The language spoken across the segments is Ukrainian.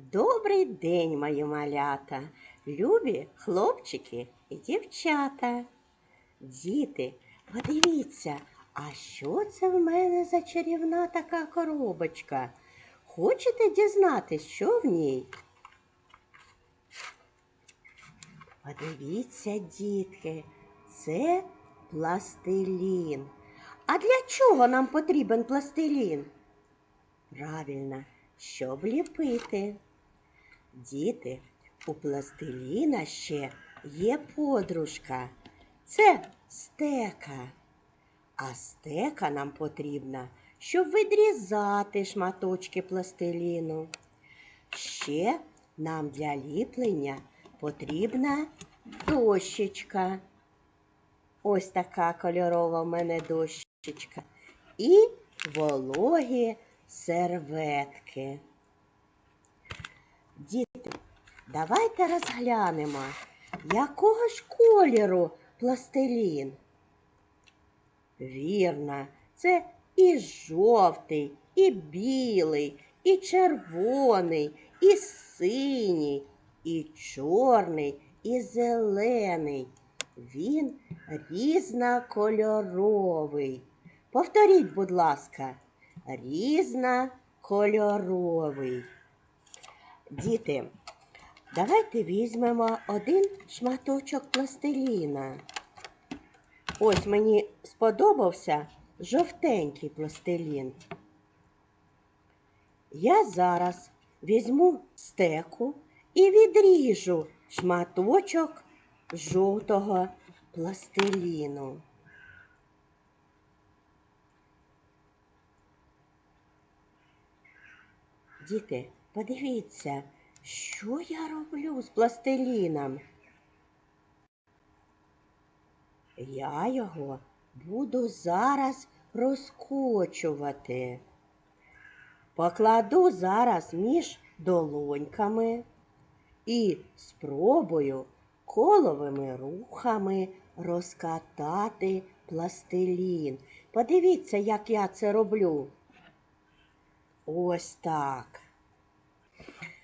Добрий день, мої малята, любі хлопчики і дівчата. Діти, подивіться, а що це в мене за чарівна така коробочка? Хочете дізнатись, що в ній? Подивіться, дітки, це пластилін. А для чого нам потрібен пластилін? Правильно, щоб ліпити. Діти, у пластиліна ще є подружка. Це стека. А стека нам потрібна, щоб відрізати шматочки пластиліну. Ще нам для ліплення потрібна дощечка. Ось така кольорова в мене дощечка. І вологі серветки. Діти, давайте розглянемо, якого ж кольору пластилін. Вірно, це і жовтий, і білий, і червоний, і синій, і чорний, і зелений. Він різнокольоровий. Повторіть, будь ласка, різнокольоровий. Діти, давайте візьмемо один шматочок пластиліна. Ось мені сподобався жовтенький пластилін. Я зараз візьму стеку і відріжу шматочок жовтого пластиліну. Діти, подивіться, що я роблю з пластиліном. Я його буду зараз розкочувати. Покладу зараз між долоньками і спробую коловими рухами розкатати пластилін. Подивіться, як я це роблю. Ось так.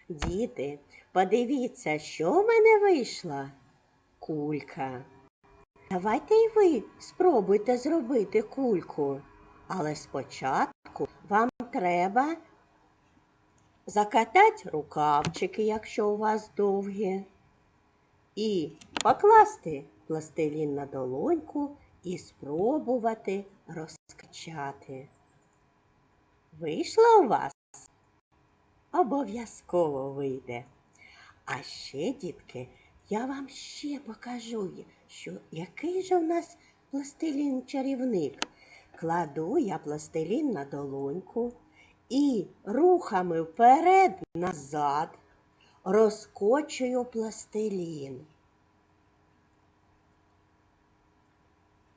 Діти, подивіться, що в мене вийшла кулька. Давайте і ви спробуйте зробити кульку. Але спочатку вам треба закатати рукавчики, якщо у вас довгі, і покласти пластилін на долоньку і спробувати розкачати. Вийшло у вас? Обов'язково вийде. А ще, дітки, я вам ще покажу, що який же у нас пластилін чарівник. Кладу я пластилін на долоньку і рухами вперед-назад розкочую пластилін.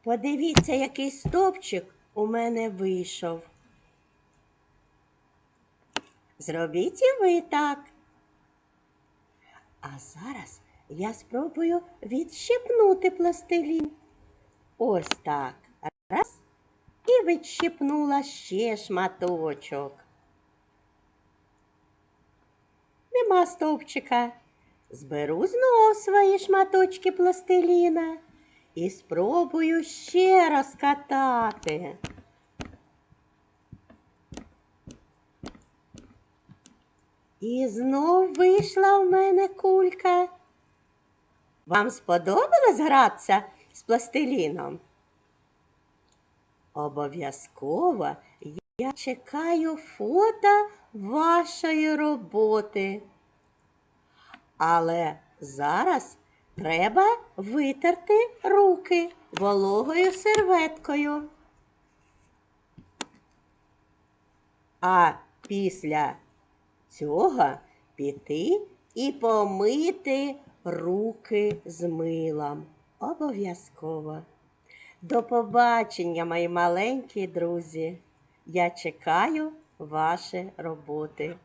Подивіться, який стовпчик у мене вийшов. Зробіть і ви так. А зараз я спробую відщипнути пластилін. Ось так. Раз. І відщипнула ще шматочок. Нема стовпчика. Зберу знов свої шматочки пластиліна і спробую ще розкатати. І знов вийшла в мене кулька. Вам сподобалось гратися з пластиліном? Обов'язково я чекаю фото вашої роботи. Але зараз треба витерти руки вологою серветкою. А після цього піти і помити руки з милом. Обов'язково. До побачення, мої маленькі друзі. Я чекаю ваші роботи.